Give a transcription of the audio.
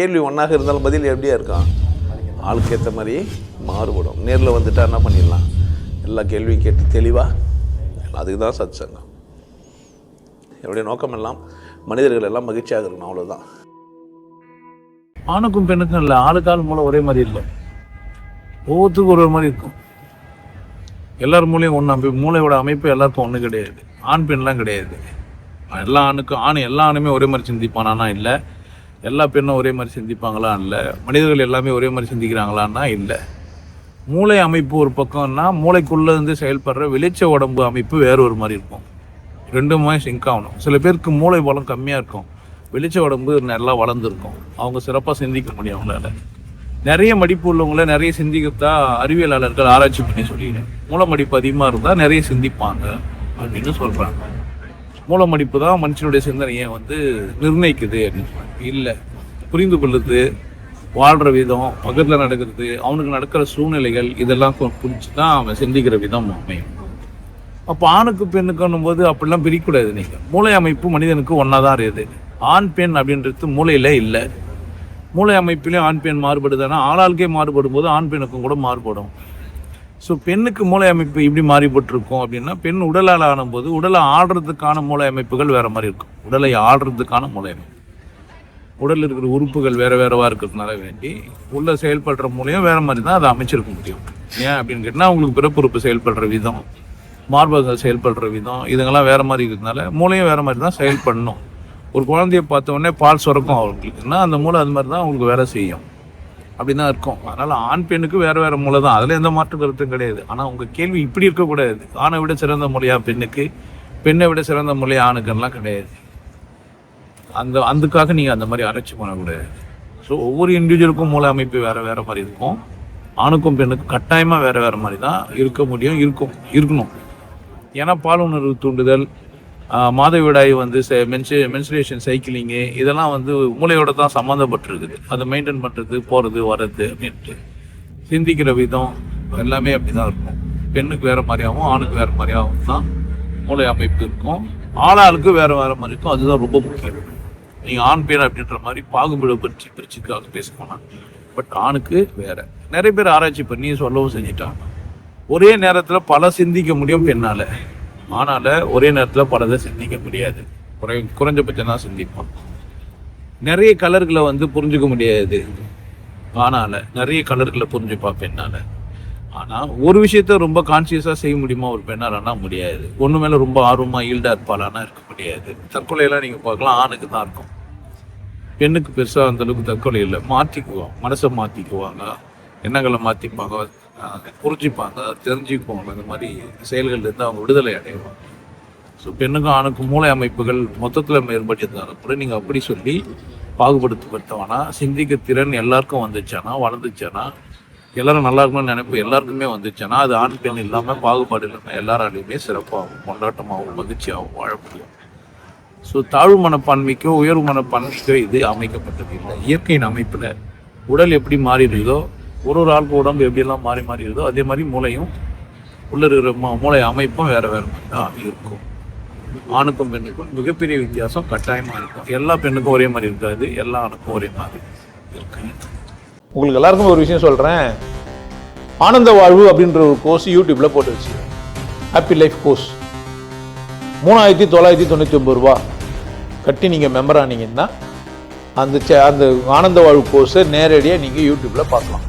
கேள்வி ஒன்றாக இருந்தாலும் பதில் எப்படியா இருக்கான் ஆளுக்கு ஏற்ற மாதிரி மாறுபடும். நேரில் வந்துட்டா என்ன பண்ணிடலாம்? எல்லா கேள்வியும் கேட்டு தெளிவாக அதுக்கு தான் சத் சங்கம் என்னுடைய நோக்கம் எல்லாம் மனிதர்கள் எல்லாம் மகிழ்ச்சியாக இருக்கணும் அவ்வளோதான் ஆணுக்கும் பெண்ணுக்கும் இல்லை ஆளுக்கால் மூளை ஒரே மாதிரி இல்லை. ஒவ்வொருத்துக்கும் ஒரு ஒரு மாதிரி இருக்கும். எல்லார் மூலையும் ஒன்று அமைப்பு. மூளையோட அமைப்பு எல்லாருக்கும் ஒன்று கிடையாது. ஆண் பெண்லாம் கிடையாது. எல்லா ஆணுக்கும் ஆண் எல்லா ஆணுமே ஒரே மாதிரி சிந்திப்பானா. இல்லை எல்லா பெண்ணும் ஒரே மாதிரி சிந்திப்பாங்களா? இல்லை. மனிதர்கள் எல்லாமே ஒரே மாதிரி சிந்திக்கிறாங்களான்னா இல்லை. மூளை அமைப்பு ஒரு பக்கம்னா மூளைக்குள்ளே இருந்து செயல்படுற வெளிச்ச உடம்பு அமைப்பு வேறு ஒரு மாதிரி இருக்கும். ரெண்டுமே சிங்க் ஆகணும். சில பேருக்கு மூளை பலம் கம்மியாக இருக்கும். வெளிச்ச உடம்பு நல்லா வளர்ந்துருக்கும். அவங்க சிறப்பாக சிந்திக்க முடியும் அவங்களால. நிறைய மடிப்பு உள்ளவங்கள நிறைய சிந்திக்கிறதா அறிவியலாளர்கள் ஆராய்ச்சி பண்ணி சொல்லிடுறேன் மூளை மடிப்பு அதிகமாக இருந்தால் நிறைய சிந்திப்பாங்க அப்படின்னு சொல்கிறாங்க மூளை மடிப்பு தான் மனுஷனுடைய சிந்தனையை வந்து நிர்ணயிக்குது அப்படின்னு இல்லை புரிந்து கொள்ளுது வாழ்கிற விதம் பக்கத்தில் நடக்கிறது அவனுக்கு நடக்கிற சூழ்நிலைகள் இதெல்லாம் புரிஞ்சு தான் அவன் சிந்திக்கிற விதம் அமையும். அப்போ ஆணுக்கு பெண்ணுக்குன்னும் போது அப்படிலாம் பிரிக்கக்கூடாது நீங்கள் மூளை அமைப்பு மனிதனுக்கு ஒன்றா தான் இருக்குது. ஆண் பெண் அப்படின்றது மூளையில் இல்லை. மூளை அமைப்பிலையும் ஆண் பெண் மாறுபடுதுன்னா ஆளாளுக்கே மாறுபடும் போது ஆண் பெண்ணுக்கும் கூட மாறுபடும். ஸோ பெண்ணுக்கு மூளை அமைப்பு இப்படி மாறிப்பட்டிருக்கும் அப்படின்னா பெண் உடலால் ஆனும்போது உடலை ஆடுறதுக்கான மூளை அமைப்புகள் வேறு மாதிரி இருக்கும். உடலை ஆடுறதுக்கான மூளை அமைப்பு. உடலில் இருக்கிற உறுப்புகள் வேறு வேறவாக இருக்கிறதுனால வேண்டி உள்ள செயல்படுற மூலையும் வேறு மாதிரி தான் அதை அமைச்சிருக்க முடியும். ஏன் அப்படின்னு கேட்டால் அவங்களுக்கு பிறப்புறுப்பு செயல்படுற விதம் மார்பகங்கள் செயல்படுற விதம் இதுங்கெல்லாம் வேறு மாதிரி இருக்கிறதுனால மூளையும் வேறு மாதிரி தான் செயல்படணும். ஒரு குழந்தைய பார்த்த உடனே பால் சுரக்கும் அவங்களுக்குன்னா அந்த மூளை அது மாதிரி தான் அவங்களுக்கு வேலை செய்யும். அப்படி தான் இருக்கும். அதனால் ஆண் பெண்ணுக்கு வேறு வேறு மூளை தான் அதில் எந்த மாற்று கருத்தும் கிடையாது. ஆனால் உங்கள் கேள்வி இப்படி இருக்கக்கூடாது ஆணை விட சிறந்த மொழியாக பெண்ணுக்கு பெண்ணை விட சிறந்த மொழியா ஆணுக்கெல்லாம் கிடையாது. அந்த அதுக்காக நீங்கள் அந்த மாதிரி அரைச்சி பண்ணக்கூடாது ஸோ ஒவ்வொரு இண்டிவிஜுவலுக்கும் மூளை அமைப்பு வேறு வேறு மாதிரி இருக்கும். ஆணுக்கும் பெண்ணுக்கும் கட்டாயமாக வேறு வேறு மாதிரி தான் இருக்க முடியும் இருக்கும் இருக்கணும். ஏன்னா பாலுணர்வு தூண்டுதல் மாதவிடாய் வந்து மென்சு மென்சுரேஷன் சைக்கிளிங்கு இதெல்லாம் வந்து மூளையோட தான் சம்மந்தப்பட்டிருக்குது. அதை மெயின்டைன் பண்ணுறது போகிறது வர்றது அப்படின்ட்டு. சிந்திக்கிற விதம் எல்லாமே அப்படி தான் இருக்கும். பெண்ணுக்கு வேறு மாதிரியாகவும் ஆணுக்கு வேறு மாதிரியாகவும் தான் மூளை அமைப்பு இருக்கும். ஆளாளுக்கு வேறு வேறு மாதிரி இருக்கும். அதுதான் ரொம்ப முக்கியம். நீங்கள் ஆண் பெண் அப்படின்ற மாதிரி பாகுபாடு பற்றி பிரிச்சுக்காக பேசணும் பட் ஆணுக்கு வேறு. நிறைய பேர் ஆராய்ச்சி பண்ணி சொல்லவும் செஞ்சுட்டாங்க. ஒரே நேரத்தில் பல சிந்திக்க முடியும் பெண்ணால். ஆனால் ஒரே நேரத்தில் பலதை சிந்திக்க முடியாது. குறை குறைஞ்சபட்சம் தான் சிந்திப்பான் நிறைய கலர்களை வந்து புரிஞ்சுக்க முடியாது. ஆனால் நிறைய கலர்களை புரிஞ்சுப்பா பெண்ணால். ஆனால் ஒரு விஷயத்த ரொம்ப கான்சியஸாக செய்ய முடியுமா ஒரு பெண்ணாலனா முடியாது. ஒன்று மேலே ரொம்ப ஆர்வமாக ஈல்டாக இருப்பாளானா இருக்க முடியாது. தற்கொலையெல்லாம் நீங்கள் பார்க்கலாம் ஆணுக்கு தான் இருக்கும். பெண்ணுக்கு பெருசாக அந்த அளவுக்கு தற்கொலை இல்லை. மாற்றிக்குவோம் மனசை மாற்றிக்குவாங்க எண்ணங்களை மாற்றிப்பாங்க புரிஞ்சுப்பாங்க தெரிஞ்சுக்குவாங்க. இந்த மாதிரி செயல்கள்லேருந்து அவங்க விடுதலை அடைவாங்க. ஸோ பெண்ணுக்கும் ஆணுக்கும் மூளை அமைப்புகள் மொத்தத்தில் மேம்பட்டதாலும் கூட நீங்கள் அப்படி சொல்லி பாகுபடுத்தப்பட்டவனா சிந்திக்க திறன் எல்லாருக்கும் வந்துச்சானா வளர்ந்துச்சானா எல்லாரும் நல்லா இருக்கணும்னு நினைப்பு எல்லாருக்குமே வந்துச்சானா அது ஆண் பெண் இல்லாமல் பாகுபாடு இல்லாமல் எல்லாராலையுமே சிறப்பாகவும் கொண்டாட்டமாகவும் மகிழ்ச்சியாகவும் வாழ முடியும். ஸோ தாழ்வு மனப்பான்மைக்கோ உயர்வு மனப்பான்மைக்கோ இது அமைக்கப்பட்டது இல்லை. இயற்கையின் அமைப்பில் உடல் எப்படி மாறிடுதோ ஒரு ஒரு ஆளுக்கு உடம்பு எப்படியெல்லாம் மாறி மாறி மாறிடுதோ அதே மாதிரி மூளையும் உள்ள இருக்கிற மூளை அமைப்பும் வேறு வேறு மாதிரி இருக்கும். ஆணுக்கும் பெண்ணுக்கும் மிகப்பெரிய வித்தியாசம் கட்டாயமாக இருக்கும். எல்லா பெண்ணுக்கும் ஒரே மாதிரி இருக்காது. எல்லா ஆணுக்கும் ஒரே மாதிரி இருக்கு. உங்களுக்கு எல்லாருக்கும் ஒரு விஷயம் சொல்கிறேன் ஆனந்த வாழ்வு அப்படின்ற ஒரு கோர்ஸ் யூடியூப்பில் போட்டு வச்சு ஹாப்பி லைஃப் கோர்ஸ் மூணாயிரத்தி தொள்ளாயிரத்தி தொண்ணூற்றி ஒம்பது ரூபா கட்டி நீங்கள் மெம்பர் ஆனீங்கன்னா அந்த சே- அந்த ஆனந்த வாழ்வு கோர்ஸை நேரடியாக நீங்கள் யூடியூப்பில் பார்க்கலாம்.